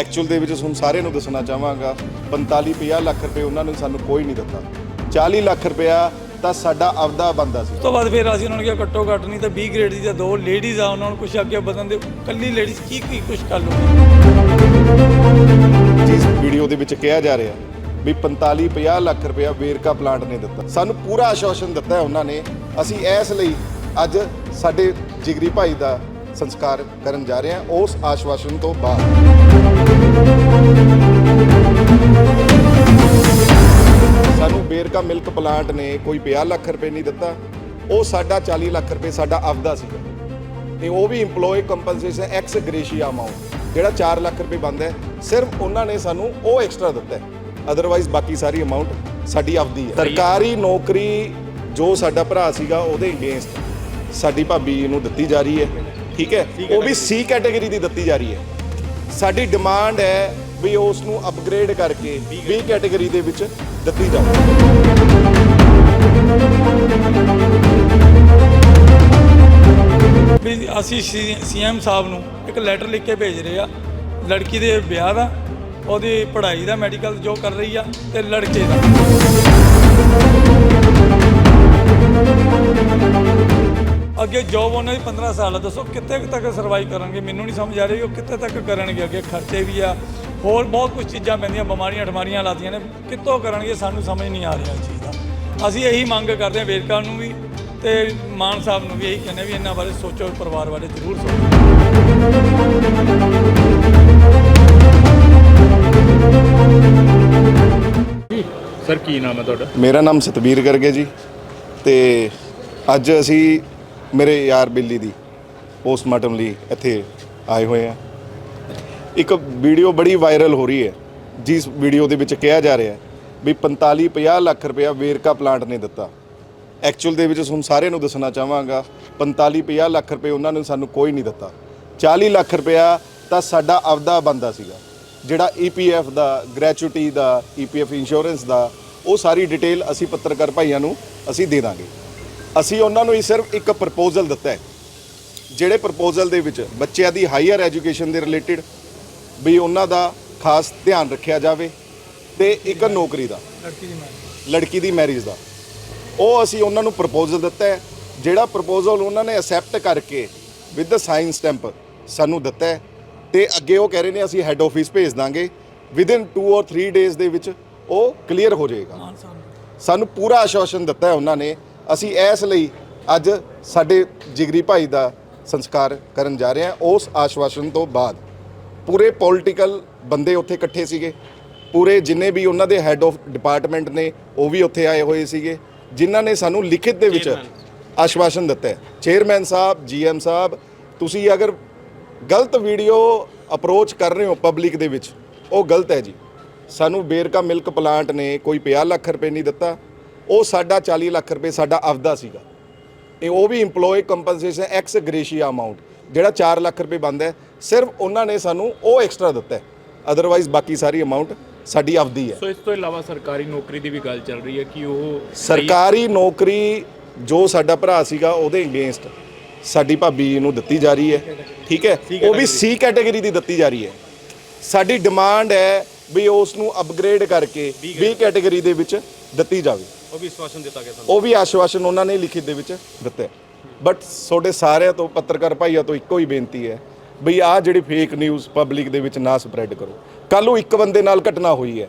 Actual ਦੇ ਵਿੱਚ ਹੁਣ ਸਾਰਿਆਂ ਨੂੰ ਦੱਸਣਾ ਚਾਹਾਂਗਾ 45 50 ਲੱਖ ਰੁਪਏ ਉਹਨਾਂ ਨੇ ਸਾਨੂੰ ਕੋਈ ਨਹੀਂ ਦਿੱਤਾ। 40 ਲੱਖ ਰੁਪਇਆ ਤਾਂ ਸਾਡਾ ਆਪਦਾ ਬੰਦਾ ਸੀ। ਉਸ ਤੋਂ ਬਾਅਦ ਫਿਰ ਅਸੀਂ ਉਹਨਾਂ ਨੂੰ ਕਿਹਾ ਘੱਟੋ ਘੱਟ ਨਹੀਂ ਤਾਂ 20 ਗ੍ਰੇਡ ਦੀ ਜਾਂ ਦੋ ਲੇਡੀਜ਼ ਆ ਉਹਨਾਂ ਨੂੰ ਕੁਝ ਅੱਗੇ ਵਧਣ ਦੇ ਕੱਲੀ ਲੇਡੀਜ਼ ਕੀ ਕੀ ਕੁਝ ਕਰ ਲਓ ਜਿਸ ਵੀਡੀਓ ਦੇ ਵਿੱਚ ਕਿਹਾ ਜਾ ਰਿਹਾ ਵੀ 45 50 ਲੱਖ ਰੁਪਇਆ ਵੇਰਕਾ ਪਲਾਂਟ ਨੇ ਦਿੱਤਾ। ਸਾਨੂੰ ਪੂਰਾ ਆਸ਼ਵਾਸਨ ਦਿੱਤਾ ਹੈ ਉਹਨਾਂ ਨੇ ਅਸੀਂ ਇਸ ਲਈ ਅੱਜ ਸਾਡੇ ਜਿਗਰੀ ਭਾਈ ਦਾ ਸੰਸਕਾਰ ਕਰਨ ਜਾ ਰਹੇ ਹਾਂ ਉਸ ਆਸ਼ਵਾਸਨ ਤੋਂ ਬਾਅਦ। ਸਾਨੂੰ ਬੇਰਕਾ ਮਿਲਕ ਪਲਾਂਟ ਨੇ ਕੋਈ 50 ਲੱਖ ਰੁਪਏ ਨਹੀਂ ਦਿੱਤਾ। ਉਹ ਸਾਡਾ 40 ਲੱਖ ਰੁਪਏ ਸਾਡਾ ਆਪਦਾ ਸੀਗਾ। ਤੇ ਉਹ ਵੀ EMPLOYE compensation ex gratia amount ਜਿਹੜਾ 4 ਲੱਖ ਰੁਪਏ ਬੰਦਾ ਹੈ, ਸਿਰਫ ਉਹਨਾਂ ਨੇ ਸਾਨੂੰ ਉਹ ਐਕਸਟਰਾ ਦਿੱਤਾ ਹੈ। ਅਦਰਵਾਈਜ਼ ਬਾਕੀ ਸਾਰੀ ਅਮਾਉਂਟ ਸਾਡੀ ਆਪਦੀ ਹੈ। ਸਰਕਾਰੀ ਨੌਕਰੀ ਜੋ ਸਾਡਾ ਭਰਾ ਸੀਗਾ, ਉਹਦੇ ਅਗੇਂਸਟ ਸਾਡੀ ਭਾਬੀ ਨੂੰ ਦਿੱਤੀ ਜਾ ਰਹੀ ਹੈ। ਠੀਕ ਹੈ? ਉਹ ਵੀ ਸੀ ਕੈਟਾਗਰੀ ਦੀ ਦਿੱਤੀ ਜਾ ਰਹੀ ਹੈ। ਸਾਡੀ ਡਿਮਾਂਡ ਹੈ ਵੀ ਉਸ ਨੂੰ ਅਪਗ੍ਰੇਡ ਕਰਕੇ B ਕੈਟਾਗਰੀ ਦੇ ਵਿੱਚ ਦਿੱਤੀ ਜਾਵੇ। ਵੀ ਅਸੀਂ ਸੀਐਮ ਸਾਹਿਬ ਨੂੰ ਇੱਕ ਲੈਟਰ ਲਿਖ ਕੇ ਭੇਜ ਰਹੇ ਆ ਲੜਕੀ ਦੇ ਵਿਆਹ ਦਾ ਉਹਦੀ ਪੜ੍ਹਾਈ ਦਾ ਮੈਡੀਕਲ ਜੋ ਕਰ ਰਹੀ ਆ ਤੇ ਲੜਕੇ ਦਾ। ਜੋਬ ਉਹਨਾਂ ਦੀ 15 ਸਾਲ ਆ ਦੱਸੋ ਕਿੱਥੇ ਤੱਕ ਸਰਵਾਈਵ ਕਰਨਗੇ? ਮੈਨੂੰ ਨਹੀਂ ਸਮਝ ਆ ਰਹੀ ਉਹ ਕਿੱਥੇ ਤੱਕ ਕਰਨਗੇ ਅੱਗੇ ਖਰਚੇ ਵੀ ਆ ਹੋਰ ਬਹੁਤ ਕੁਝ ਚੀਜ਼ਾਂ ਪੈਂਦੀਆਂ ਬਿਮਾਰੀਆਂ ਠਮਾਰੀਆਂ ਲਾਦੀਆਂ ਨੇ ਕਿੱਥੋਂ ਕਰਨਗੇ ਸਾਨੂੰ ਸਮਝ ਨਹੀਂ ਆ ਰਿਹਾ ਇਸ ਚੀਜ਼ ਦਾ। ਅਸੀਂ ਇਹੀ ਮੰਗ ਕਰਦੇ ਹਾਂ ਵੇਰਕਾ ਨੂੰ ਵੀ ਤੇ ਮਾਨ ਸਾਹਿਬ ਨੂੰ ਵੀ ਇਹੀ ਕਹਿੰਦੇ ਵੀ ਇਹਨਾਂ ਬਾਰੇ ਸੋਚੋ ਪਰਿਵਾਰ ਬਾਰੇ ਜ਼ਰੂਰ ਸੋਚੋ। ਸਰ ਕੀ ਨਾਮ ਹੈ ਤੁਹਾਡਾ? ਮੇਰਾ ਨਾਮ ਸਤਬੀਰ ਗਰਗੇ ਜੀ ਤੇ ਅੱਜ ਅਸੀਂ ਮੇਰੇ ਯਾਰ ਬਿੱਲੀ ਦੀ ਪੋਸਟਮਾਰਟਮ ਲਈ ਇੱਥੇ ਆਏ ਹੋਏ ਆ। ਇੱਕ ਵੀਡੀਓ ਬੜੀ ਵਾਇਰਲ ਹੋ ਰਹੀ ਹੈ, ਜਿਸ ਵੀਡੀਓ ਦੇ ਵਿੱਚ ਕਿਹਾ ਜਾ ਰਿਹਾ ਵੀ 45 50 ਲੱਖ ਰੁਪਇਆ ਵੇਰਕਾ ਪਲਾਂਟ ਨੇ ਦਿੱਤਾ। ਐਕਚੁਅਲ ਦੇ ਵਿੱਚ ਹੁਣ ਸਾਰਿਆਂ ਨੂੰ ਦੱਸਣਾ ਚਾਹਾਂਗਾ 45 50 ਲੱਖ ਰੁਪਏ ਉਹਨਾਂ ਨੇ ਸਾਨੂੰ ਕੋਈ ਨਹੀਂ ਦਿੱਤਾ। 40 ਲੱਖ ਰੁਪਇਆ ਤਾਂ ਸਾਡਾ ਆਪਦਾ ਬੰਦਾ ਸੀਗਾ। ਜਿਹੜਾ ਈਪੀਐਫ ਦਾ ਗ੍ਰੈਚੁਇਟੀ ਦਾ ਈਪੀਐਫ ਇੰਸ਼ੋਰੈਂਸ ਦਾ, ਉਹ ਸਾਰੀ ਡਿਟੇਲ ਅਸੀਂ ਪੱਤਰਕਾਰ ਭਾਈਆਂ ਨੂੰ ਅਸੀਂ ਦੇ ਦਾਂਗੇ। ਅਸੀਂ ਉਹਨਾਂ ਨੂੰ ਹੀ ਸਿਰਫ ਇੱਕ ਪ੍ਰਪੋਜ਼ਲ ਦਿੱਤਾ ਹੈ ਜਿਹੜੇ ਪ੍ਰਪੋਜ਼ਲ ਦੇ ਵਿੱਚ ਬੱਚਿਆਂ ਦੀ ਹਾਇਰ ਐਜੂਕੇਸ਼ਨ ਦੇ ਰਿਲੇਟਡ ਵੀ ਉਹਨਾਂ ਦਾ ਖਾਸ ਧਿਆਨ ਰੱਖਿਆ ਜਾਵੇ ਤੇ ਇੱਕ ਨੌਕਰੀ ਦਾ ਲੜਕੀ ਦੀ ਮੈਂ ਲੜਕੀ ਦੀ ਮੈਰਿਜ ਦਾ। ਉਹ ਅਸੀਂ ਉਹਨਾਂ ਨੂੰ ਪ੍ਰਪੋਜ਼ਲ ਦਿੱਤਾ ਹੈ ਜਿਹੜਾ ਪ੍ਰਪੋਜ਼ਲ ਉਹਨਾਂ ਨੇ ਅਸੈਪਟ ਕਰਕੇ ਵਿਦ ਦਾ ਸਾਈਨ ਸਟੈਂਪ ਸਾਨੂੰ ਦਿੱਤਾ ਹੈ ਤੇ ਅੱਗੇ ਉਹ ਕਹਿ ਰਹੇ ਨੇ ਅਸੀਂ ਹੈੱਡ ਆਫਿਸ ਭੇਜ ਦਾਂਗੇ ਵਿਦ ਇਨ 2 অর 3 ਡੇਜ਼ ਦੇ ਵਿੱਚ ਉਹ ਕਲੀਅਰ ਹੋ ਜਾਏਗਾ। ਸਾਨੂੰ ਪੂਰਾ ਆਸ਼ਵਾਸਨ ਦਿੱਤਾ ਹੈ ਉਹਨਾਂ ਨੇ ਅਸੀਂ ਇਸ ਲਈ ਅੱਜ ਸਾਡੇ ਜਿਗਰੀ ਭਾਈ ਦਾ ਸੰਸਕਾਰ ਕਰਨ ਜਾ ਰਹੇ ਹਾਂ। ਉਸ ਆਸ਼ਵਾਸਨ ਤੋਂ ਬਾਅਦ ਪੂਰੇ ਪੋਲਿਟੀਕਲ ਬੰਦੇ ਉੱਥੇ ਇਕੱਠੇ ਸੀਗੇ। ਪੂਰੇ ਜਿੰਨੇ ਵੀ ਉਹਨਾਂ ਦੇ ਹੈੱਡ ਆਫ ਡਿਪਾਰਟਮੈਂਟ ਨੇ ਉਹ ਵੀ ਉੱਥੇ ਆਏ ਹੋਏ ਸੀਗੇ। ਜਿਨ੍ਹਾਂ ਨੇ ਸਾਨੂੰ ਲਿਖਿਤ ਦੇ ਵਿੱਚ ਆਸ਼ਵਾਸਨ ਦਿੱਤਾ ਹੈ। ਚੇਅਰਮੈਨ ਸਾਹਿਬ ਜੀਐਮ ਸਾਹਿਬ ਤੁਸੀਂ ਅਗਰ ਗਲਤ ਵੀਡੀਓ ਅਪਰੋਚ ਕਰ ਰਹੇ ਹੋ ਪਬਲਿਕ ਦੇ ਵਿੱਚ ਉਹ ਗਲਤ ਹੈ ਜੀ। ਸਾਨੂੰ ਬੇਰਕਾ ਮਿਲਕ ਪਲਾਂਟ ਨੇ ਕੋਈ 50 ਲੱਖ ਰੁਪਏ ਨਹੀਂ ਦਿੱਤਾ। ਉਹ ਸਾਡਾ 40 ਲੱਖ ਰੁਪਏ ਸਾਡਾ ਆਪਦਾ ਸੀਗਾ। ਇਹ ਉਹ ਵੀ EMPLOYE compensation ex gratia amount ਜਿਹੜਾ 4 ਲੱਖ ਰੁਪਏ ਬੰਦਾ ਹੈ ਸਿਰਫ ਉਹਨਾਂ ਨੇ ਸਾਨੂੰ ਉਹ ਐਕਸਟਰਾ ਦਿੱਤਾ ਹੈ। ਅਦਰਵਾਈਜ਼ ਬਾਕੀ ਸਾਰੀ ਅਮਾਉਂਟ ਸਾਡੀ ਆਪਦੀ ਹੈ। ਸੋ ਇਸ ਤੋਂ ਇਲਾਵਾ ਸਰਕਾਰੀ ਨੌਕਰੀ ਦੀ ਵੀ ਗੱਲ ਚੱਲ ਰਹੀ ਹੈ ਕਿ ਉਹ ਸਰਕਾਰੀ ਨੌਕਰੀ ਜੋ ਸਾਡਾ ਭਰਾ ਸੀਗਾ ਉਹਦੇ ਅਗੇਂਸਟ ਸਾਡੀ ਭਾਬੀ ਨੂੰ ਦਿੱਤੀ ਜਾ ਰਹੀ ਹੈ। ਠੀਕ ਹੈ? ਉਹ ਵੀ ਸੀ ਕੈਟਾਗਰੀ ਦੀ ਦਿੱਤੀ ਜਾ ਰਹੀ ਹੈ। ਸਾਡੀ ਡਿਮਾਂਡ ਹੈ ਵੀ ਉਸ ਨੂੰ ਅਪਗ੍ਰੇਡ ਕਰਕੇ B ਕੈਟਾਗਰੀ ਦੇ ਵਿੱਚ ਦਿੱਤੀ ਜਾਵੇ। ਉਹ ਵੀ ਵਿਸ਼ਵਾਸਨ ਦਿੱਤਾ ਗਿਆ ਸਾਨੂੰ ਉਹ ਵੀ ਆਸ਼ਵਾਸਨ ਉਹਨਾਂ ਨੇ ਲਿਖਿਤ ਦੇ ਵਿੱਚ ਦਿੱਤਾ। ਬਟ ਤੁਹਾਡੇ ਸਾਰਿਆਂ ਤੋਂ ਪੱਤਰਕਾਰ ਭਾਈਆਂ ਤੋਂ ਇੱਕੋ ਹੀ ਬੇਨਤੀ ਹੈ ਵੀ ਆਹ ਜਿਹੜੀ ਫੇਕ ਨਿਊਜ਼ ਪਬਲਿਕ ਦੇ ਵਿੱਚ ਨਾ ਸਪਰੈਡ ਕਰੋ। ਕੱਲ ਨੂੰ ਇੱਕ ਬੰਦੇ ਨਾਲ ਘਟਨਾ ਹੋਈ ਹੈ।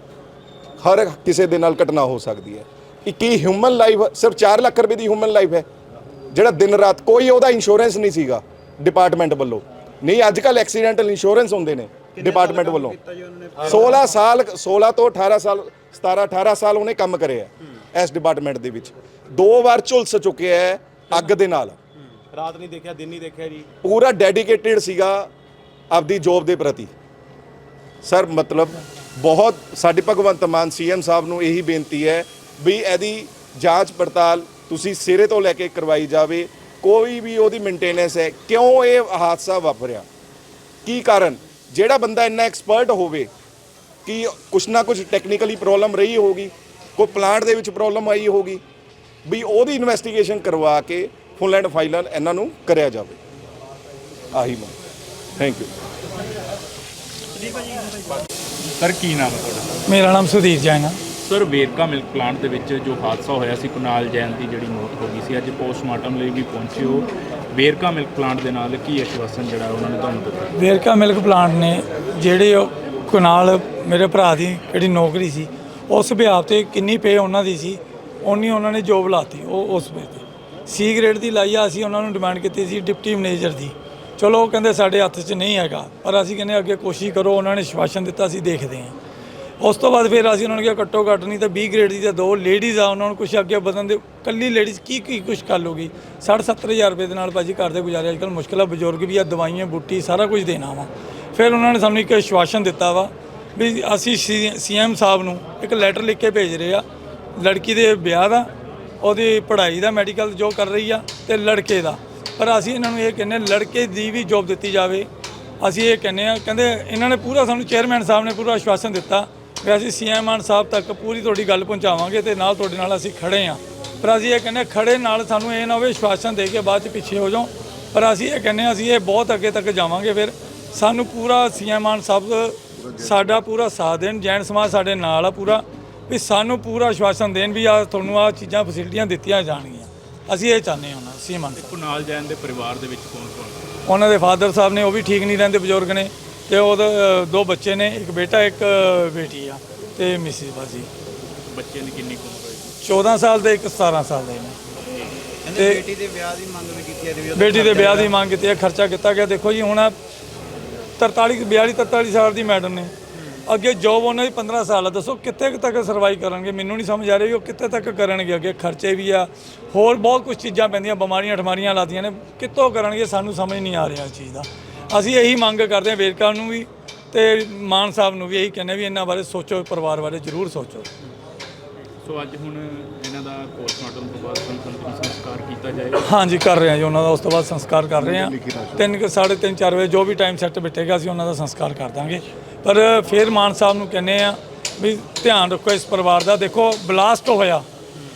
ਹਰ ਕਿਸੇ ਦੇ ਨਾਲ ਘਟਨਾ ਹੋ ਸਕਦੀ ਹੈ। ਇੱਕ ਹੀ ਹਿਊਮਨ ਲਾਈਫ ਸਿਰਫ 4 ਲੱਖ ਰੁਪਏ ਦੀ ਹਿਊਮਨ ਲਾਈਫ ਹੈ। ਜਿਹੜਾ ਦਿਨ ਰਾਤ ਕੋਈ ਉਹਦਾ ਇੰਸ਼ੋਰੈਂਸ ਨਹੀਂ ਸੀਗਾ ਡਿਪਾਰਟਮੈਂਟ ਵੱਲੋਂ। ਨਹੀਂ ਅੱਜ ਕੱਲ ਐਕਸੀਡੈਂਟਲ ਇੰਸ਼ੋਰੈਂਸ ਹੁੰਦੇ ਨੇ ਡਿਪਾਰਟਮੈਂਟ ਵੱਲੋਂ। 16 ਸਾਲ 16 ਤੋਂ 18 ਸਾਲ 17 18 ਸਾਲ ਉਹਨੇ ਕੰਮ ਕਰਿਆ। ਇਸ ਡਿਪਾਰਟਮੈਂਟ ਦੇ ਵਿੱਚ। ਦੋ ਵਾਰ ਝੁਲਸ ਚੁੱਕਿਆ ਹੈ ਅੱਗ ਦੇ ਨਾਲ। ਰਾਤ ਨਹੀਂ ਦੇਖਿਆ ਦਿਨ ਨਹੀਂ ਦੇਖਿਆ ਜੀ। ਪੂਰਾ ਡੈਡੀਕੇਟਿਡ ਸੀਗਾ ਆਪਦੀ ਜੋਬ ਦੇ ਪ੍ਰਤੀ। ਸਰ ਮਤਲਬ ਬਹੁਤ ਸਾਡੇ ਭਗਵੰਤ ਮਾਨ ਸੀਐਮ ਸਾਹਿਬ ਨੂੰ ਇਹੀ ਬੇਨਤੀ ਹੈ ਵੀ ਇਹਦੀ ਜਾਂਚ ਪੜਤਾਲ ਤੁਸੀਂ ਸਿਰੇ ਤੋਂ ਲੈ ਕੇ ਕਰਵਾਈ ਜਾਵੇ। ਕੋਈ ਵੀ ਉਹਦੀ ਮੇਨਟੇਨੈਂਸ ਹੈ ਕਿਉਂ ਇਹ ਹਾਦਸਾ ਵਾਪਰਿਆ? ਕੀ ਕਾਰਨ? ਜਿਹੜਾ ਬੰਦਾ ਇੰਨਾ ਐਕਸਪਰਟ ਹੋਵੇ ਕਿ ਕੁਛ ਨਾ ਕੁਛ ਟੈਕਨੀਕਲੀ ਪ੍ਰੋਬਲਮ ਰਹੀ ਹੋਗੀ ਕੋਈ ਪਲਾਂਟ ਦੇ ਵਿੱਚ ਪ੍ਰੋਬਲਮ ਆਈ ਹੋਗੀ ਵੀ ਉਹਦੀ ਇਨਵੈਸਟੀਗੇਸ਼ਨ ਕਰਵਾ ਕੇ ਫੁੱਲ ਐਂਡ ਫਾਈਨਲ ਇਹਨਾਂ ਨੂੰ ਕਰਿਆ ਜਾਵੇ। ਆਹੀ ਮੈਂ। ਥੈਂਕ ਯੂ ਸਰ ਕੀ ਨਾਮ ਹੈ ਤੁਹਾਡਾ? ਮੇਰਾ ਨਾਮ ਸੁਧੀਰ ਜੈਨ ਆ। ਸਰ ਵੇਰਕਾ ਮਿਲਕ ਪਲਾਂਟ ਦੇ ਵਿੱਚ ਜੋ ਹਾਦਸਾ ਹੋਇਆ ਸੀ ਕੁਨਾਲ ਜੈਨ ਦੀ ਜਿਹੜੀ ਮੌਤ ਹੋ ਗਈ ਸੀ ਅੱਜ ਪੋਸਟਮਾਰਟਮ ਲਈ ਵੀ ਪਹੁੰਚੇ ਹੋ। ਵੇਰਕਾ ਮਿਲਕ ਪਲਾਂਟ ਦੇ ਨਾਲ ਕੀ ਆਸ਼ਵਾਸਨ ਜਿਹੜਾ ਉਹਨਾਂ ਨੇ ਤੁਹਾਨੂੰ ਦਿੱਤਾ? ਵੇਰਕਾ ਮਿਲਕ ਪਲਾਂਟ ਨੇ ਜਿਹੜੇ ਉਹ ਕੁਨਾਲ ਮੇਰੇ ਭਰਾ ਦੀ ਜਿਹੜੀ ਨੌਕਰੀ ਸੀ ਉਸ ਵਿਆਹ ਤੇ ਕਿੰਨੀ ਪੇ ਉਹਨਾਂ ਦੀ ਸੀ ਉਨੀ ਉਹਨਾਂ ਨੇ ਜੋਬ ਲਾਤੀ, ਉਹ ਉਸ ਵੇ ਤੇ। ਸੀ ਗ੍ਰੇਡ ਦੀ ਲਾਈ ਆ, ਅਸੀਂ ਉਹਨਾਂ ਨੂੰ ਡਿਮਾਂਡ ਕੀਤੀ ਸੀ ਡਿਪਟੀ ਮੈਨੇਜਰ ਦੀ। ਚਲੋ, ਉਹ ਕਹਿੰਦੇ ਸਾਡੇ ਹੱਥ 'ਚ ਨਹੀਂ ਹੈਗਾ, ਪਰ ਅਸੀਂ ਕਹਿੰਦੇ ਅੱਗੇ ਕੋਸ਼ਿਸ਼ ਕਰੋ, ਉਹਨਾਂ ਨੇ ਸ਼ਵਾਸ਼ਨ ਦਿੱਤਾ ਸੀ ਦੇਖਦੇ ਹਾਂ। ਉਸ ਤੋਂ ਬਾਅਦ ਫਿਰ ਅਸੀਂ ਉਹਨਾਂ ਨੂੰ ਕਿਹਾ, ਘੱਟੋ ਘੱਟ ਨਹੀਂ ਤਾਂ 20 ਗ੍ਰੇਡ ਦੀ ਤਾਂ ਦੋ ਲੇਡੀਜ਼ ਆ, ਉਹਨਾਂ ਨੂੰ ਕੁਝ ਅੱਗੇ ਵਧਣ ਦੇ ਕੱਲੀ ਲੇਡੀਜ਼ ਕੀ ਕੀ ਕੁਝ ਕਰ ਲੂਗੀ 60 70000 ਰੁਪਏ ਦੇ ਨਾਲ ਭਾਜੀ ਘਰ ਦੇ ਗੁਜ਼ਾਰੇ, ਅੱਜ ਕੱਲ੍ਹ ਮੁਸ਼ਕਿਲ ਆ ਬਜ਼ੁਰਗ ਵੀ ਆ, ਦਵਾਈਆਂ, ਬੂਟੀ, ਸਾਰਾ ਕੁਝ ਦੇਣਾ ਵਾ। ਫਿਰ ਉਹਨਾਂ ਨੇ ਸਾਨੂੰ ਇੱਕ ਆਸ਼ਵਾਸਨ ਦਿੱਤਾ ਵਾ ਵੀ ਅਸੀਂ ਸੀਐਮ ਸਾਹਿਬ ਨੂੰ ਇੱਕ ਲੈਟਰ ਲਿਖ ਕੇ ਭੇਜ ਰਹੇ ਆ ਲੜਕੀ ਦੇ ਵਿਆਹ ਦਾ ਉਹਦੀ ਪੜ੍ਹਾਈ ਦਾ ਮੈਡੀਕਲ ਜੋ ਕਰ ਰਹੀ ਆ ਤੇ ਲੜਕੇ ਦਾ। ਪਰ ਅਸੀਂ ਇਹਨਾਂ ਨੂੰ ਇਹ ਕਹਿੰਦੇ ਲੜਕੇ ਦੀ ਵੀ ਜੋਬ ਦਿੱਤੀ ਜਾਵੇ। ਅਸੀਂ ਇਹ ਕਹਿੰਦੇ ਆ ਕਹਿੰਦੇ ਇਹਨਾਂ ਨੇ ਪੂਰਾ ਸਾਨੂੰ ਚੇਅਰਮੈਨ ਸਾਹਿਬ ਨੇ ਪੂਰਾ ਆਸ਼ਵਾਸਨ ਦਿੱਤਾ ਵੀ ਅਸੀਂ ਸੀਐਮ ਮਾਨ ਸਾਹਿਬ ਤੱਕ ਪੂਰੀ ਤੁਹਾਡੀ ਗੱਲ ਪਹੁੰਚਾਵਾਂਗੇ ਤੇ ਨਾਲ ਤੁਹਾਡੇ ਨਾਲ ਅਸੀਂ ਖੜੇ ਆ ਪਰ ਅਸੀਂ ਇਹ ਕਹਿੰਦੇ ਹਾਂ, ਖੜੇ ਨਾਲ ਸਾਨੂੰ ਇਹ ਨਾ ਹੋਵੇ ਆਸ਼ਵਾਸਨ ਦੇ ਕੇ ਬਾਅਦ ਚ ਪਿੱਛੇ ਹੋ ਜਾਓ। ਪਰ ਅਸੀਂ ਇਹ ਕਹਿੰਦੇ ਹਾਂ, ਅਸੀਂ ਇਹ ਬਹੁਤ ਅੱਗੇ ਤੱਕ ਜਾਵਾਂਗੇ ਫਿਰ। ਸਾਨੂੰ ਪੂਰਾ ਸੀਐਮ ਮਾਨ ਸਾਹਿਬ ਸਾਡਾ ਪੂਰਾ ਸਾਥ ਦੇਣ ਜੈਨ ਸਮਾਜ ਸਾਡੇ ਨਾਲ ਆ ਪੂਰਾ ਵੀ ਸਾਨੂੰ ਪੂਰਾ ਆਸ਼ਵਾਸਨ ਦੇਣ ਵੀ ਆ ਤੁਹਾਨੂੰ ਆ ਚੀਜ਼ਾਂ ਫੈਸਿਲਿਟੀਆਂ ਦਿੱਤੀਆਂ ਜਾਣਗੀਆਂ। ਅਸੀਂ ਇਹ ਚਾਹੁੰਦੇ ਹਾਂ ਉਹਨਾਂ ਮਾਨ ਸਾਹਿਬ ਕੁਨਾਲ ਜੈਨ ਦੇ ਪਰਿਵਾਰ ਦੇ ਵਿੱਚ ਕੌਣ ਕੌਣ? ਉਹਨਾਂ ਦੇ ਫਾਦਰ ਸਾਹਿਬ ਨੇ ਉਹ ਵੀ ਠੀਕ ਨਹੀਂ ਰਹਿੰਦੇ ਬਜ਼ੁਰਗ ਨੇ ਤੇ ਉਹਦੇ ਦੋ ਬੱਚੇ ਨੇ ਇੱਕ ਬੇਟਾ ਇੱਕ ਬੇਟੀ ਆ ਤੇ ਮਿਸਿਸ ਬਾਜੀ। ਬੱਚਿਆਂ ਦੀ ਕਿੰਨੀ ਕੁ ਉਮਰ ਹੋਏਗੀ? 14 ਸਾਲ ਦੇ ਇੱਕ 17 ਸਾਲ ਦੇ ਨੇ। ਤੇ ਬੇਟੀ ਦੇ ਵਿਆਹ ਦੀ ਮੰਗ ਵੀ ਕੀਤੀ ਹੈ ਵੀ ਬੇਟੀ ਦੇ ਵਿਆਹ ਦੀ ਮੰਗ ਕੀਤੀ ਹੈ ਖਰਚਾ ਕੀਤਾ ਗਿਆ। ਦੇਖੋ ਜੀ ਹੁਣ 43 42 43 ਸਾਲ ਦੀ ਮੈਡਮ ਨੇ। ਅੱਗੇ ਜੋਬ ਉਹਨਾਂ ਦੀ 15 ਸਾਲ ਆ। ਦੱਸੋ ਕਿੱਥੇ ਕੁ ਤੱਕ ਸਰਵਾਈਵ ਕਰਨਗੇ? ਮੈਨੂੰ ਨਹੀਂ ਸਮਝ ਆ ਰਹੀ ਉਹ ਕਿੱਥੇ ਤੱਕ ਕਰਨਗੇ। ਅੱਗੇ ਖਰਚੇ ਵੀ ਆ। ਹੋਰ ਬਹੁਤ ਕੁਝ ਚੀਜ਼ਾਂ ਪੈਂਦੀਆਂ, ਬਿਮਾਰੀਆਂ, ਠਮਾਰੀਆਂ ਲਾਦੀਆਂ ਨੇ। ਕਿੱਥੋਂ ਕਰਨਗੇ? ਸਾਨੂੰ ਸਮਝ ਨਹੀਂ ਆ ਰਿਹਾ ਇਸ ਚੀਜ਼ ਦਾ। ਅਸੀਂ ਇਹੀ ਮੰਗ ਕਰਦੇ ਹਾਂ ਵੇਰਕਾ ਨੂੰ ਵੀ ਤੇ ਮਾਨ ਸਾਹਿਬ ਨੂੰ ਵੀ ਇਹੀ ਕਹਿੰਦੇ ਵੀ ਇਹਨਾਂ ਬਾਰੇ ਸੋਚੋ, ਪਰਿਵਾਰ ਬਾਰੇ ਜ਼ਰੂਰ ਸੋਚੋ। ਸੋ ਅੱਜ ਹੁਣ ਪੋਸਟਮਾਰਟਮ ਤੋਂ ਬਾਅਦ ਅੰਤਿਮ ਸੰਸਕਾਰ ਕੀਤਾ ਜਾਏਗਾ? ਹਾਂਜੀ ਕਰ ਰਹੇ ਹਾਂ ਜੀ ਉਹਨਾਂ ਦਾ ਉਸ ਤੋਂ ਬਾਅਦ ਸੰਸਕਾਰ ਕਰ ਰਹੇ ਹਾਂ। ਤਿੰਨ ਕੁ, ਸਾਢੇ ਤਿੰਨ 4 ਵਜੇ ਜੋ ਵੀ ਟਾਈਮ ਸੈੱਟ ਬਿਠੇਗਾ ਅਸੀਂ ਉਹਨਾਂ ਦਾ ਸੰਸਕਾਰ ਕਰ ਦਾਂਗੇ। ਪਰ ਫਿਰ ਮਾਨ ਸਾਹਿਬ ਨੂੰ ਕਹਿੰਦੇ ਆ ਵੀ ਧਿਆਨ ਰੱਖੋ ਇਸ ਪਰਿਵਾਰ ਦਾ। ਦੇਖੋ ਬਲਾਸਟ ਹੋਇਆ।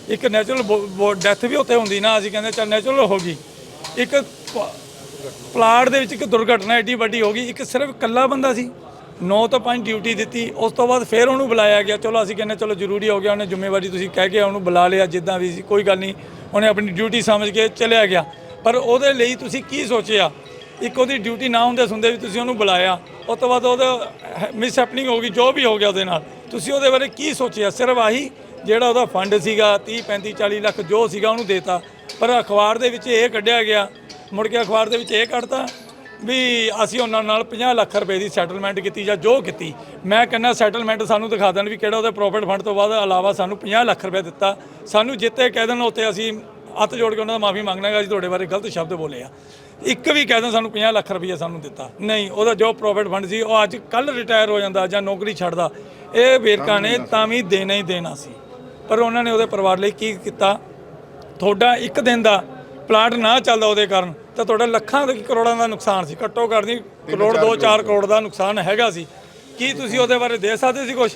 ਇੱਕ ਨੈਚੁਰਲ ਡੈਥ ਵੀ ਉੱਥੇ ਹੁੰਦੀ ਨਾ ਅਸੀਂ ਕਹਿੰਦੇ ਚੱਲ ਨੈਚੁਰਲ ਹੋ ਗਈ। ਇੱਕ ਪਲਾਟ ਦੇ ਵਿੱਚ ਇੱਕ ਦੁਰਘਟਨਾ ਏਡੀ ਵੱਡੀ ਹੋ ਗਈ। ਇੱਕ ਸਿਰਫ ਇਕੱਲਾ ਬੰਦਾ ਸੀ। 9 ਤੋਂ 5 ਡਿਊਟੀ ਦਿੱਤੀ, ਉਸ ਤੋਂ ਬਾਅਦ ਫਿਰ ਉਹਨੂੰ ਬੁਲਾਇਆ ਗਿਆ। ਚਲੋ ਅਸੀਂ ਕਹਿੰਦੇ, ਚਲੋ ਜ਼ਰੂਰੀ ਹੋ ਗਿਆ, ਉਹਨੇ ਜ਼ਿੰਮੇਵਾਰੀ ਤੁਸੀਂ ਕਹਿ ਕੇ ਉਹਨੂੰ ਬੁਲਾ ਲਿਆ, ਜਿੱਦਾਂ ਵੀ ਸੀ, ਕੋਈ ਗੱਲ ਨਹੀਂ। ਉਹਨੇ ਆਪਣੀ ਡਿਊਟੀ ਸਮਝ ਕੇ ਚਲਿਆ ਗਿਆ। ਪਰ ਉਹਦੇ ਲਈ ਤੁਸੀਂ ਕੀ ਸੋਚਿਆ? ਇੱਕ ਉਹਦੀ ਡਿਊਟੀ ਨਾ ਹੁੰਦੇ ਸੁਣਦੇ ਵੀ ਤੁਸੀਂ ਉਹਨੂੰ ਬੁਲਾਇਆ। ਉਸ ਤੋਂ ਬਾਅਦ ਉਹਦਾ ਮਿਸ ਹੈਪਨਿੰਗ ਹੋ ਗਈ, ਜੋ ਵੀ ਹੋ ਗਿਆ ਉਹਦੇ ਨਾਲ। ਤੁਸੀਂ ਉਹਦੇ ਬਾਰੇ ਕੀ ਸੋਚਿਆ? ਸਿਰਫ ਆਹੀ ਜਿਹੜਾ ਉਹਦਾ ਫੰਡ ਸੀਗਾ 30 35 40 ਲੱਖ ਜੋ ਸੀਗਾ ਉਹਨੂੰ ਦੇਤਾ। ਪਰ ਅਖਬਾਰ ਦੇ ਵਿੱਚ ਇਹ ਕੱਢਿਆ ਗਿਆ। ਮੁੜ ਕੇ ਅਖਬਾਰ ਦੇ ਵਿੱਚ ਇਹ ਕੱਢਤਾ। ਵੀ ਅਸੀਂ ਉਹਨਾਂ ਨਾਲ 50 ਲੱਖ ਰੁਪਏ ਦੀ ਸੈਟਲਮੈਂਟ ਕੀਤੀ ਜਾਂ ਜੋ ਕੀਤੀ, ਮੈਂ ਕਹਿੰਦਾ ਸੈਟਲਮੈਂਟ ਸਾਨੂੰ ਦਿਖਾ ਦੇਣ ਵੀ ਕਿਹੜਾ ਉਹਦੇ ਪ੍ਰੋਫਿਟ ਫੰਡ ਤੋਂ ਬਾਅਦ ਇਲਾਵਾ ਸਾਨੂੰ 50 ਲੱਖ ਰੁਪਏ ਦਿੱਤਾ। ਸਾਨੂੰ ਜਿੱਤੇ ਕਹਿ ਦੇਣ ਉੱਤੇ ਅਸੀਂ ਹੱਥ ਜੋੜ ਕੇ ਉਹਨਾਂ ਦਾ ਮਾਫੀ ਮੰਗਣਾ ਹੈ ਅਸੀਂ ਤੁਹਾਡੇ ਬਾਰੇ ਗਲਤ ਸ਼ਬਦ ਬੋਲੇ ਆ। ਇੱਕ ਵੀ ਕਹਿ ਦੇਣ ਸਾਨੂੰ 50 ਲੱਖ ਰੁਪਏ ਸਾਨੂੰ ਦਿੱਤਾ। ਨਹੀਂ, ਉਹਦਾ ਜੋ ਪ੍ਰੋਫਿਟ ਫੰਡ ਸੀ, ਉਹ ਅੱਜ ਕੱਲ ਰਿਟਾਇਰ ਹੋ ਜਾਂਦਾ ਜਾਂ ਨੌਕਰੀ ਛੱਡਦਾ। ਇਹ ਵੇਰਕਾ ਨੇ ਤਾਂ ਵੀ ਦੇਣਾ ਹੀ ਦੇਣਾ ਸੀ। ਪਰ ਉਹਨਾਂ ਨੇ ਉਹਦੇ ਪਰਿਵਾਰ ਲਈ ਕੀ ਕੀਤਾ? ਤੁਹਾਡਾ ਇੱਕ ਦਿਨ ਦਾ ਪਲਾਟ ਨਾ ਚੱਲਦਾ ਉਹਦੇ ਕਾਰਨ ਤਾਂ ਤੁਹਾਡਾ ਲੱਖਾਂ ਦੇ ਕਰੋੜਾਂ ਦਾ ਨੁਕਸਾਨ ਸੀ ਘੱਟੋ ਘੱਟ ਨਹੀਂ ਕਰੋੜ 2-4 ਕਰੋੜ ਦਾ। ਨੁਕਸਾਨ ਹੈਗਾ ਸੀ। ਕੀ ਤੁਸੀਂ ਉਹਦੇ ਬਾਰੇ ਦੇ ਸਕਦੇ ਸੀ ਕੁਝ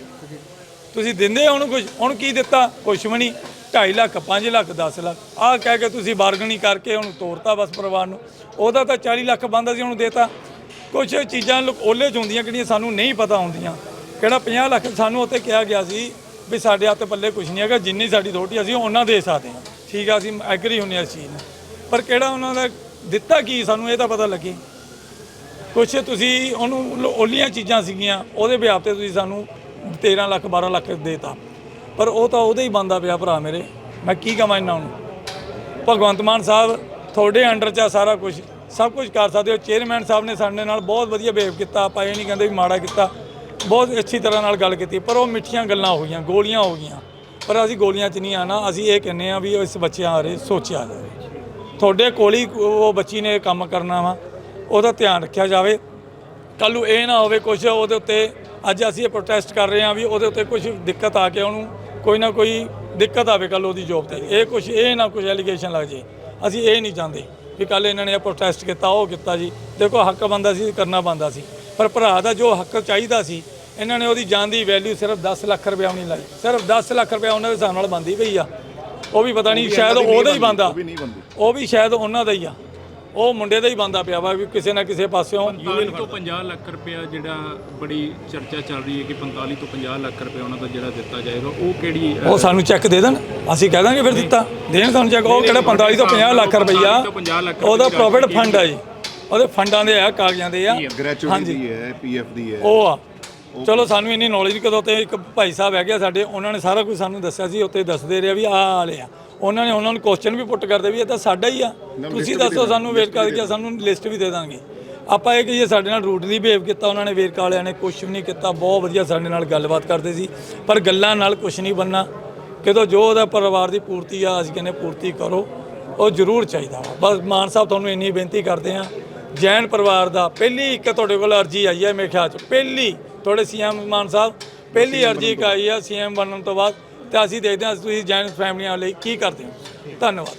ਤੁਸੀਂ ਦਿੰਦੇ ਹੋ ਉਹਨੂੰ ਕੁਝ ਉਹਨੂੰ ਕੀ ਦਿੱਤਾ? ਕੁਛ ਵੀ ਨਹੀਂ। 2.5 ਲੱਖ 5 ਲੱਖ 10 ਲੱਖ। ਆਹ ਕਹਿ ਕੇ ਤੁਸੀਂ ਬਾਰਗਨੀ ਕਰਕੇ ਉਹਨੂੰ ਤੋਰਤਾ ਬਸ ਪਰਿਵਾਰ ਨੂੰ। ਉਹਦਾ ਤਾਂ 40 ਲੱਖ ਬੰਦਾ ਸੀ ਉਹਨੂੰ ਦੇਤਾ। ਕੁਝ ਚੀਜ਼ਾਂ ਲੋਕ ਓਲੇ ਚ ਹੁੰਦੀਆਂ ਕਿਹੜੀਆਂ ਸਾਨੂੰ ਨਹੀਂ ਪਤਾ ਹੁੰਦੀਆਂ। ਕਿਹੜਾ 50 ਲੱਖ ਸਾਨੂੰ ਉੱਥੇ ਕਿਹਾ ਗਿਆ ਸੀ ਵੀ ਸਾਡੇ ਹੱਥ ਪੱਲੇ ਕੁਝ ਨਹੀਂ ਹੈਗਾ ਜਿੰਨੀ ਸਾਡੀ ਰੋਟੀ ਅਸੀਂ ਉਹਨਾਂ ਦੇ ਸਕਦੇ ਹਾਂ। ਠੀਕ ਆ ਅਸੀਂ ਐਗਰੀ ਹੁੰਨੇ ਹਾਂ ਇਸ ਚੀਜ਼ ਨਾਲ। ਪਰ ਕਿਹੜਾ ਉਹਨਾਂ ਦਾ ਦਿੱਤਾ ਕੀ? ਸਾਨੂੰ ਇਹ ਤਾਂ ਪਤਾ ਲੱਗੇ। ਕੁਛ ਤੁਸੀਂ ਉਹਨੂੰ ਲ- ਓਲੀਆਂ ਚੀਜ਼ਾਂ ਸੀਗੀਆਂ, ਉਹਦੇ ਵਿਆਹ ਤੇ ਤੁਸੀਂ ਸਾਨੂੰ 13 ਲੱਖ 12 ਲੱਖ ਦੇਤਾ। ਪਰ ਉਹ ਤਾਂ ਉਹਦੇ ਹੀ ਬੰਦਾ ਪਿਆ ਭਰਾ ਮੇਰੇ। ਮੈਂ ਕੀ ਕਹਾਂ ਇਹਨਾਂ ਨੂੰ? ਭਗਵੰਤ ਮਾਨ ਸਾਹਿਬ ਤੁਹਾਡੇ ਅੰਡਰ 'ਚ ਆ ਸਾਰਾ ਕੁਝ ਸਭ ਕੁਝ ਕਰ ਸਕਦੇ ਹੋ। ਚੇਅਰਮੈਨ ਸਾਹਿਬ ਨੇ ਸਾਡੇ ਨਾਲ ਬਹੁਤ ਵਧੀਆ ਬਿਹੇਵ ਕੀਤਾ। ਆਪਾਂ ਇਹ ਨਹੀਂ ਕਹਿੰਦੇ ਵੀ ਮਾੜਾ ਕੀਤਾ। ਬਹੁਤ ਅੱਛੀ ਤਰ੍ਹਾਂ ਨਾਲ ਗੱਲ ਕੀਤੀ। ਪਰ ਉਹ ਮਿੱਠੀਆਂ ਗੱਲਾਂ ਹੋ ਗਈਆਂ, ਗੋਲੀਆਂ ਹੋ ਗਈਆਂ। ਪਰ ਅਸੀਂ ਗੋਲੀਆਂ 'ਚ ਨਹੀਂ ਆਣਾ ਅਸੀਂ ਇਹ ਕਹਿੰਦੇ ਆ ਵੀ ਇਸ ਬੱਚਿਆਂ ਬਾਰੇ ਸੋਚਿਆ ਜਾਵੇ। ਤੁਹਾਡੇ ਕੋਲ ਹੀ ਉਹ ਬੱਚੀ ਨੇ ਕੰਮ ਕਰਨਾ ਵਾ, ਉਹਦਾ ਧਿਆਨ ਰੱਖਿਆ ਜਾਵੇ। ਕੱਲ ਨੂੰ ਇਹ ਨਾ ਹੋਵੇ ਕੁਝ ਉਹਦੇ ਉੱਤੇ, ਅੱਜ ਅਸੀਂ ਇਹ ਪ੍ਰੋਟੈਸਟ ਕਰ ਰਹੇ ਹਾਂ ਵੀ ਉਹਦੇ ਉੱਤੇ ਕੁਝ ਦਿੱਕਤ ਆ ਕੇ ਉਹਨੂੰ ਕੋਈ ਨਾ ਕੋਈ ਦਿੱਕਤ ਆਵੇ ਕੱਲ ਉਹਦੀ ਜੋਬ ਤੇ। ਇਹ ਕੁਝ ਇਹ ਨਾ ਕੁਝ ਐਲੀਗੇਸ਼ਨ ਲੱਗ ਜੇ। ਅਸੀਂ ਇਹ ਨਹੀਂ ਚਾਹੁੰਦੇ ਵੀ ਕੱਲ ਇਹਨਾਂ ਨੇ ਇਹ ਪ੍ਰੋਟੈਸਟ ਕੀਤਾ, ਉਹ ਕੀਤਾ ਜੀ। ਦੇਖੋ ਹੱਕ ਬੰਦਾ ਸੀ, ਕਰਨਾ ਬੰਦਾ ਸੀ। ਪਰ ਭਰਾ ਦਾ ਜੋ ਹੱਕ ਚਾਹੀਦਾ ਸੀ, ਇਹਨਾਂ ਨੇ ਉਹਦੀ ਜਾਨ ਦੀ ਵੈਲਿਊ ਸਿਰਫ 10 ਲੱਖ ਰੁਪਏ ਨਹੀਂ ਲਾਈ। ਸਿਰਫ 10 ਲੱਖ ਰੁਪਏ ਉਹਨਾਂ ਦੇ ਹਿਸਾਬ ਨਾਲ ਬੰਦੀ ਪਈ ਆ। ਉਹ ਵੀ ਪਤਾ ਨਹੀਂ ਸ਼ਾਇਦ ਉਹਦਾ ਹੀ ਬੰਦਾ ਉਹ ਵੀ ਨਹੀਂ ਬੰਦੀ ਉਹ ਵੀ ਸ਼ਾਇਦ ਉਹਨਾਂ ਦਾ ਹੀ ਆ। ਉਹ ਮੁੰਡੇ ਦਾ ਹੀ ਬੰਦਾ ਪਿਆ ਵਾ ਵੀ ਕਿਸੇ ਨਾ ਕਿਸੇ ਪਾਸਿਓਂ 45 ਤੋਂ 50 ਲੱਖ ਰੁਪਇਆ ਜਿਹੜਾ ਬੜੀ ਚਰਚਾ ਚੱਲ ਰਹੀ ਹੈ ਕਿ 45 ਤੋਂ 50 ਲੱਖ ਰੁਪਇਆ ਉਹਨਾਂ ਦਾ ਜਿਹੜਾ ਦਿੱਤਾ ਜਾਏਗਾ ਉਹ ਕਿਹੜੀ ਉਹ ਸਾਨੂੰ ਚੈੱਕ ਦੇ ਦੇਣ। ਅਸੀਂ ਕਹਿ ਦਾਂਗੇ ਫਿਰ ਦਿੱਤਾ। ਦੇਣ ਸਾਨੂੰ ਚੈੱਕ ਉਹ ਕਿਹੜਾ 45 ਤੋਂ 50 ਲੱਖ ਰੁਪਈਆ? 45 ਤੋਂ 50 ਲੱਖ ਉਹਦਾ ਪ੍ਰੋਫਿਟ ਫੰਡ ਆ ਜੀ। ਉਹਦੇ ਫੰਡਾਂ ਦੇ ਆ ਕਾਗਜ਼ਾਂ ਦੇ ਆ। ਗ੍ਰੈਚੁਇਟੀ ਦੀ ਹੈ ਪੀਐਫ ਦੀ ਹੈ। ਉਹ ਆ। ਚਲੋ ਸਾਨੂੰ ਇੰਨੀ ਨੌਲੇਜ ਕਦੋਂ ਤੇ ਇੱਕ ਭਾਈ ਸਾਹਿਬ ਹੈਗੇ ਆ ਸਾਡੇ ਉਹਨਾਂ ਨੇ ਸਾਰਾ ਕੁਝ ਸਾਨੂੰ ਦੱਸਿਆ ਸੀ ਉੱਤੇ ਦੱਸਦੇ ਰਿਹਾ ਵੀ ਆਹ ਵਾਲੇ ਆ। ਉਹਨਾਂ ਨੇ ਉਹਨਾਂ ਨੂੰ ਕੁਐਸਚਨ ਵੀ ਪੁੱਟ ਕਰਦੇ ਵੀ ਇਹ ਤਾਂ ਸਾਡਾ ਹੀ ਆ। ਤੁਸੀਂ ਦੱਸੋ ਸਾਨੂੰ ਵੇਟ ਕਰਕੇ ਸਾਨੂੰ ਲਿਸਟ ਵੀ ਦੇ ਦਾਂਗੇ। ਆਪਾਂ ਇਹ ਕਹੀਏ ਸਾਡੇ ਨਾਲ ਰੂਟਲੀ ਬਿਹੇਵ ਕੀਤਾ ਉਹਨਾਂ ਨੇ ਵੇਰਕਾ ਵਾਲਿਆਂ ਨੇ ਕੁਝ ਵੀ ਨਹੀਂ ਕੀਤਾ ਬਹੁਤ ਵਧੀਆ ਸਾਡੇ ਨਾਲ ਗੱਲਬਾਤ ਕਰਦੇ ਸੀ। ਪਰ ਗੱਲਾਂ ਨਾਲ ਕੁਝ ਨਹੀਂ ਬੰਨਾ। ਕਿਦੋਂ ਜੋ ਉਹਦਾ ਪਰਿਵਾਰ ਦੀ ਪੂਰਤੀ ਆ ਅਸੀਂ ਕਹਿੰਦੇ ਪੂਰਤੀ ਕਰੋ। ਉਹ ਜ਼ਰੂਰ ਚਾਹੀਦਾ ਵਾ। ਬਸ ਮਾਨ ਸਾਹਿਬ ਤੁਹਾਨੂੰ ਇੰਨੀ ਬੇਨਤੀ ਕਰਦੇ ਆ ਜੈਨ ਪਰਿਵਾਰ ਦਾ ਪਹਿਲੀ ਇੱਕ ਤੁਹਾਡੇ ਕੋਲ ਅਰਜੀ ਆਈ ਹੈ ਮੇਰੇ ਖਿਆਲ ਚ। ਪਹਿਲੀ ਤੁਹਾਡੇ ਸੀਐਮ ਮਾਨ ਸਾਹਿਬ ਪਹਿਲੀ ਅਰਜੀ ਇੱਕ ਆਈ ਹੈ ਸੀਐਮ ਬਣਨ ਤੋਂ ਬਾਅਦ ਤੇ ਅਸੀਂ ਦੇਖਦੇ ਹਾਂ ਤੁਸੀਂ ਜੈਨ ਫੈਮਲੀਆਂ ਲਈ ਕੀ ਕਰਦੇ ਹੋ। ਧੰਨਵਾਦ।